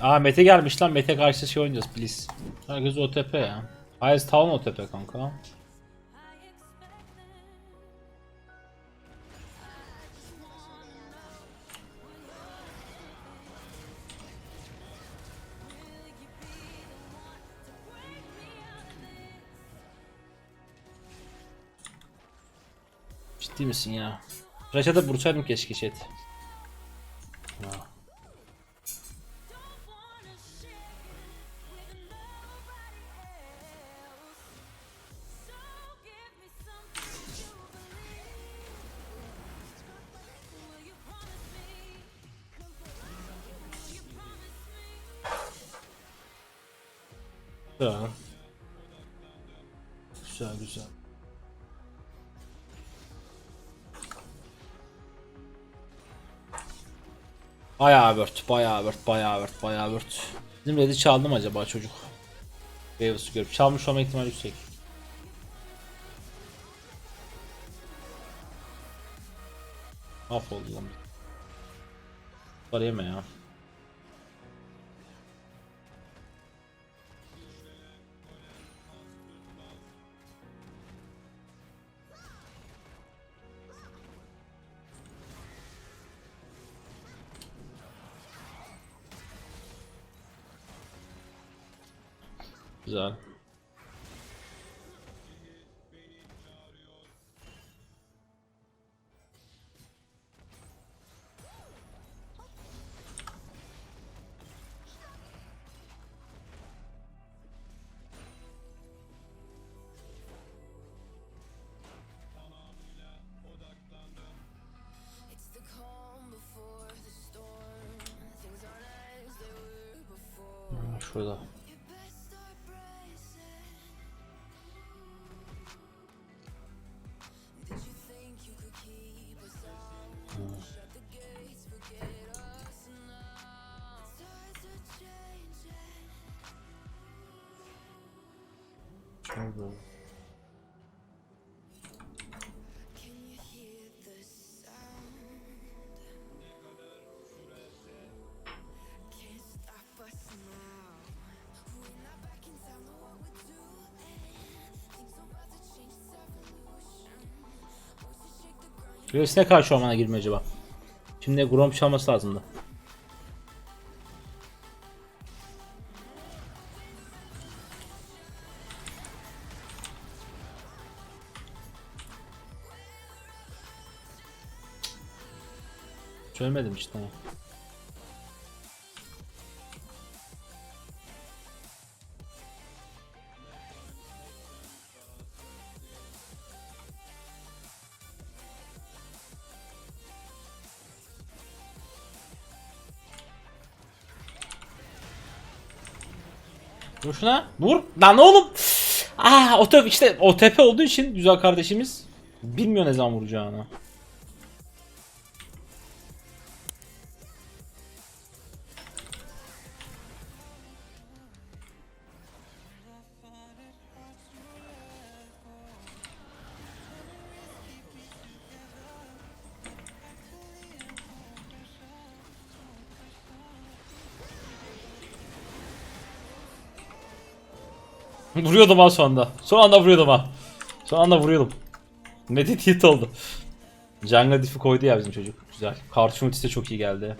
Aa Mete gelmiş lan. Mete karşı şey oynayacağız please. Herkes OTP ya. Hayır Town OTP kanka. Ciddi misin ya? Da vursaydım keşke chat. Güzel. Güzel güzel. Bayağı word, bayağı word, bayağı word, bayağı word. Bizim red'i çaldı mı acaba çocuk? Wavers'ı görüp çalmış olma ihtimali yüksek. Mahvoldu lan. Var yeme ya. Before. Şurada. Ne karşı ormana girmiyor acaba? Şimdi Grom çalması lazımdı. Çözmedim işte. Vur şuna. Vur. Lan oğlum. Aa, o tep işte o tepe olduğu için güzel kardeşimiz bilmiyor ne zaman vuracağını. Vuruyordum ha son anda. Son anda vuruyordum ha. Son anda vuruyordum. Medit hit oldu. Jungle diff'i koydu ya bizim çocuk. Güzel. Kartuşun ultisi de çok iyi geldi.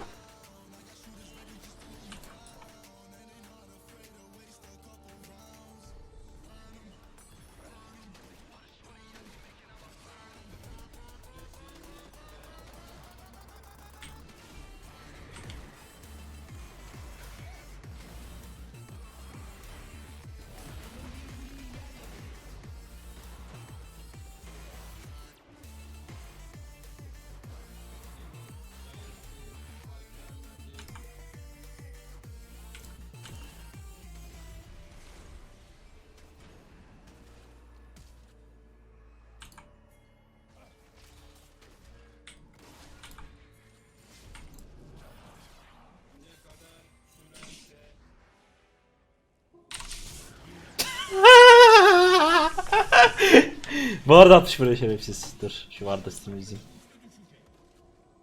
Arada atmış buraya şerefsiz. Dur şu var da Steam izleyeyim.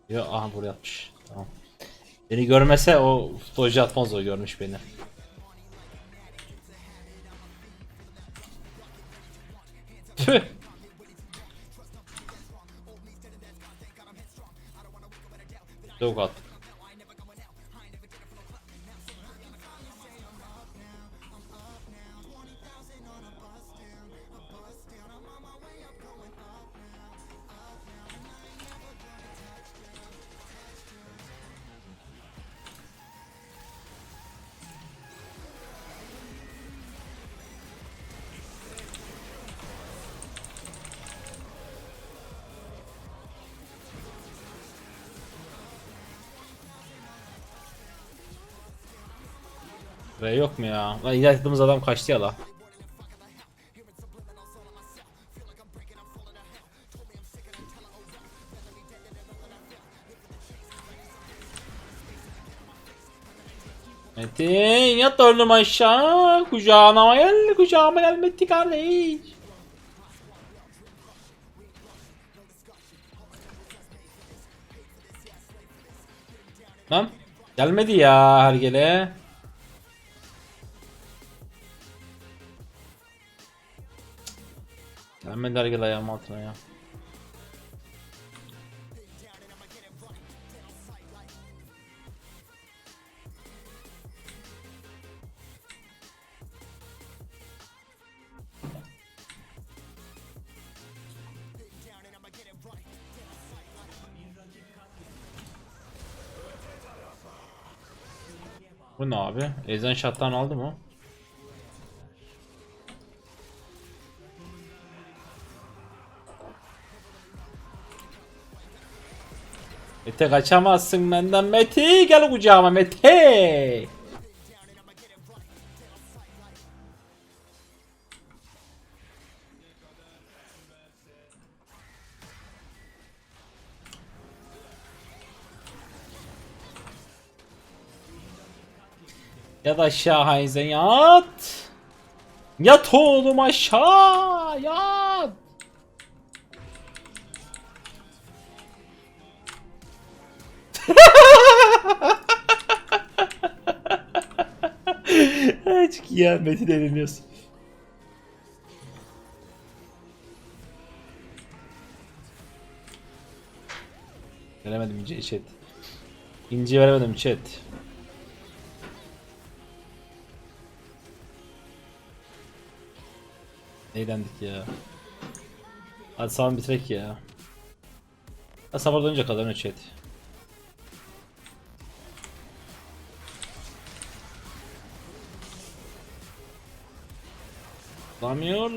Yo aha buraya atmış. Tamam. Beni görmese o futbolcu atmaz o görmüş beni. Tüh. Çok at. Ve yok mu ya? Lan ileride attığımız adam kaçtı ya la. Metin yat oğlum aşağı kucağına gel kucağıma gel Metin kardeş. Lan gelmedi ya hergele. Gelmedi hergele ayağım altına ya. Bu ne abi? Ezen şattan aldı mı? Mete kaçamazsın benden Mete gel kucağıma Mete. Yat aşağı Hayzen yat. Yat oğlum aşağı yat. İyi ya Metin eğleniyorsun. Veremedim ince chat. İnci veremedim chat. Eğlendik ya. Hadi sağ bitirek ya. Ha sabah dönünce kadar chat. Lamıyor.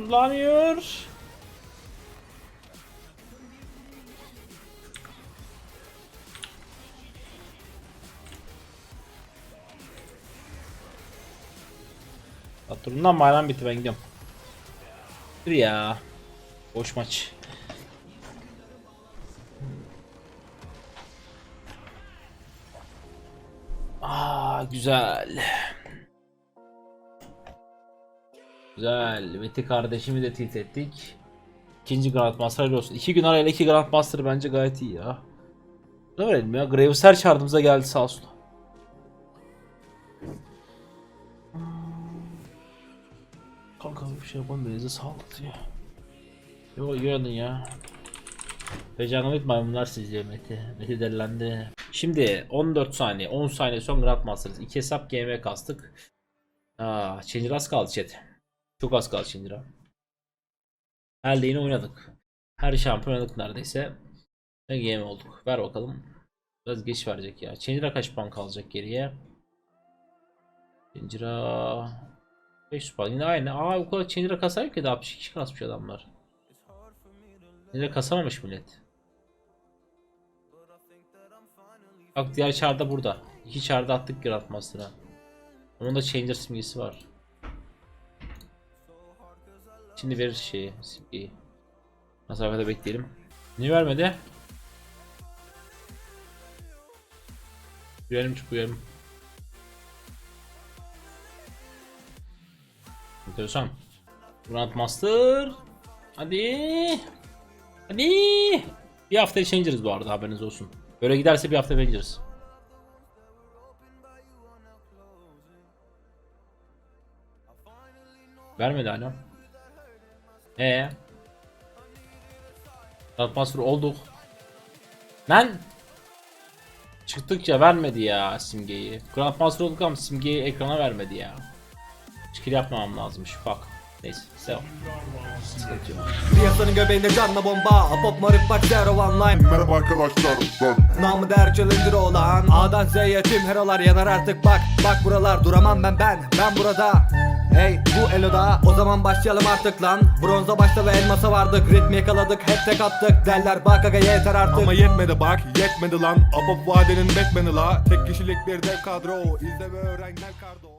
Patronundan bayram bitti ben gidiyorum. Bir ya. Boş maç. Aa güzel. Güzel. Meti kardeşimi de tilt ettik. İkinci Grandmaster hayırlı olsun. İki gün arayla iki Grandmaster bence gayet iyi ya. Ne verelim ya? Graves her çağırdığımıza geldi sağ olsun. Kanka bir şey yapalım da sağlık ya. Yo yiyordun ya. Becanamit maymunlar sizce Mete. Mete delilendi. Şimdi 14 saniye 10 saniye son Grandmasters. 2 hesap GM kastık. Aa, Changer az kaldı chat. Çok az kaldı Changer'a. Elde yine oynadık. Her şampiyon oynadık neredeyse. Ve game olduk. Ver bakalım. Biraz geç verecek ya. Changer'a kaç puan kalacak geriye? Changer'a 500 puan. Yine aynı. Aa o kadar Changer'a kasar ki daha 62 kişi kasmış adamlar. Changer'a kasamamış millet. Bak diğer çarda burada. İki çarda attık Grandmaster'a. Onun da Changer simgesi var. Şimdi verir şeyi. CP'yi. Masafada bekleyelim. Niye vermedi? Gülelim çık gülelim. Enteresan. Grandmaster. Hadi. Hadi. Bir hafta Changer'ız bu arada haberiniz olsun. Böyle giderse bir hafta Avengers. Vermedi hala. Ee. Transfer olduk. Lan. Çıktıkça vermedi ya simgeyi. Grandmaster olduk ama simgeyi ekrana vermedi ya. Çıkır yapmamam lazımmış. Bak. Neyse. Selam. Piyasanın göbeğinde canla bomba Pop marık bak zero online Merhaba arkadaşlar ben Namı der challenger olan A'dan Z'ye tüm herolar yanar artık bak Bak buralar duramam ben ben Ben burada Hey bu eloda O zaman başlayalım artık lan. Bronza başta ve elmasa vardık. Ritmi yakaladık hep tek attık. Derler bak aga yeter artık. Ama yetmedi bak yetmedi lan. Apop vadenin Batman'ı la. Tek kişilik bir dev kadro. İzle ve öğren kardo